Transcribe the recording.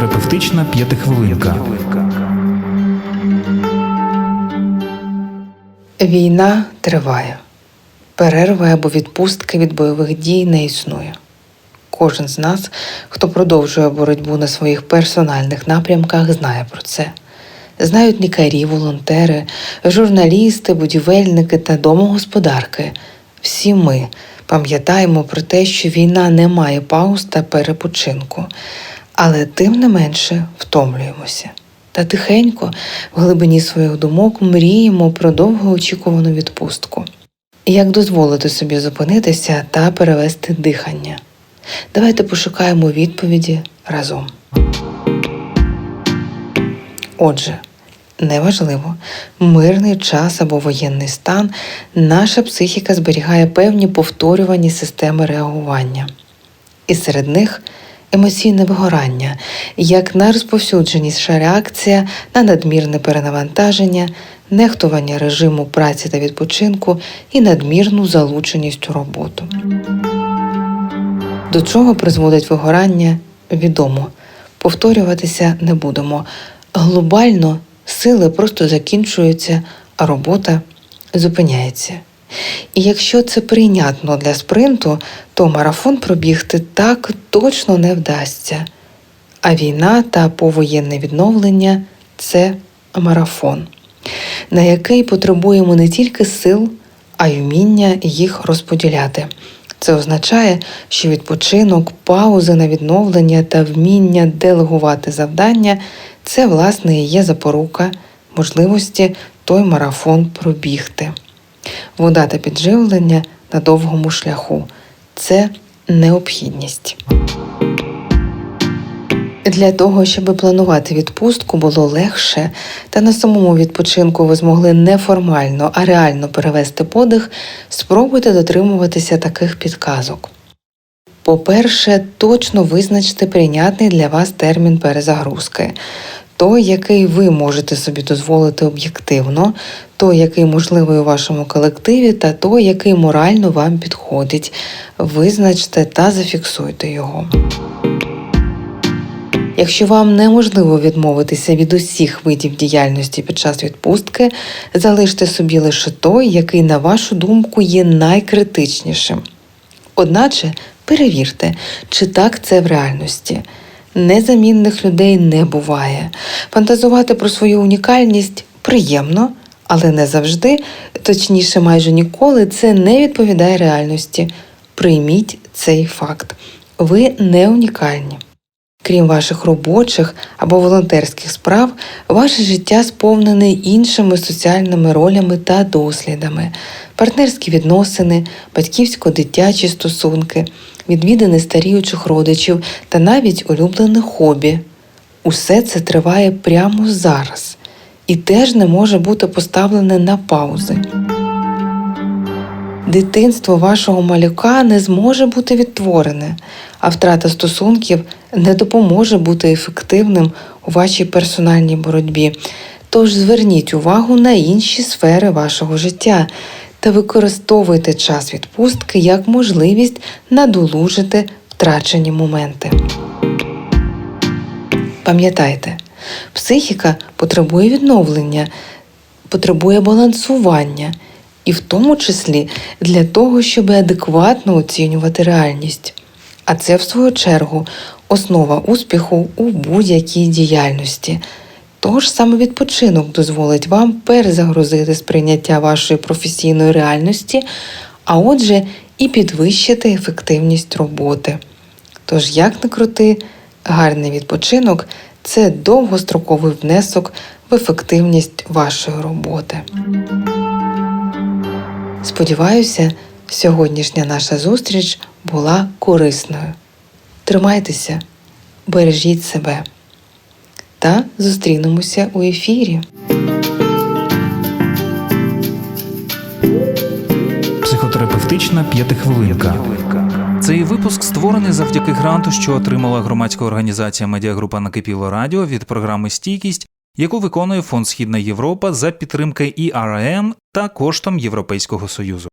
Психотерапевтична п'ятихвилинка. Війна триває. Перерви або відпустки від бойових дій не існує. Кожен з нас, хто продовжує боротьбу на своїх персональних напрямках, знає про це. Знають лікарі, волонтери, журналісти, будівельники та домогосподарки. Всі ми пам'ятаємо про те, що війна не має пауз та перепочинку, але тим не менше втомлюємося. Та тихенько, в глибині своїх думок, мріємо про довгоочікувану відпустку. Як дозволити собі зупинитися та перевести дихання? Давайте пошукаємо відповіді разом. Отже, неважливо, мирний час або воєнний стан, наша психіка зберігає певні повторювані системи реагування. І серед них емоційне вигорання, як найрозповсюдженіша реакція на надмірне перенавантаження, нехтування режиму праці та відпочинку і надмірну залученість у роботу. До чого призводить вигорання, відомо. Повторюватися не будемо. Глобально сили просто закінчуються, а робота зупиняється. І якщо це прийнятно для спринту, то марафон пробігти так точно не вдасться. А війна та повоєнне відновлення це марафон, на який потребуємо не тільки сил, а й вміння їх розподіляти. Це означає, що відпочинок, паузи на відновлення та вміння делегувати завдання це, власне, і є запорука можливості той марафон пробігти. Вода та підживлення на довгому шляху це необхідність. Для того, щоб планувати відпустку було легше, та на самому відпочинку ви змогли не формально, а реально перевести подих, спробуйте дотримуватися таких підказок. По-перше, точно визначте прийнятний для вас термін перезагрузки, той, який ви можете собі дозволити об'єктивно, той, який можливий у вашому колективі, та той, який морально вам підходить. Визначте та зафіксуйте його. Якщо вам неможливо відмовитися від усіх видів діяльності під час відпустки, залиште собі лише той, який, на вашу думку, є найкритичнішим. Одначе перевірте, чи так це в реальності. Незамінних людей не буває. Фантазувати про свою унікальність приємно, але не завжди, точніше, майже ніколи, це не відповідає реальності. Прийміть цей факт. Ви не унікальні. Крім ваших робочих або волонтерських справ, ваше життя сповнене іншими соціальними ролями та дослідами, партнерські відносини, батьківсько-дитячі стосунки, відвідини старіючих родичів та навіть улюблене хобі. Усе це триває прямо зараз і теж не може бути поставлене на паузи. Дитинство вашого малюка не зможе бути відтворене, а втрата стосунків не допоможе бути ефективним у вашій персональній боротьбі. Тож зверніть увагу на інші сфери вашого життя та використовуйте час відпустки як можливість надолужити втрачені моменти. Пам'ятайте, психіка потребує відновлення, потребує балансування, і в тому числі для того, щоб адекватно оцінювати реальність. А це, в свою чергу, основа успіху у будь-якій діяльності. Тож саме відпочинок дозволить вам перезагрузити сприйняття вашої професійної реальності, а отже, і підвищити ефективність роботи. Тож, як не крути, гарний відпочинок це довгостроковий внесок в ефективність вашої роботи. Сподіваюся, сьогоднішня наша зустріч була корисною. Тримайтеся, бережіть себе та зустрінемося у ефірі. Психотерапевтична п'ятихвилинка. Цей випуск створений завдяки гранту, що отримала громадська організація Медіагрупа Накипіло Радіо від програми Стійкість, яку виконує Фонд Східна Європа за підтримки ІРМ та коштом Європейського Союзу.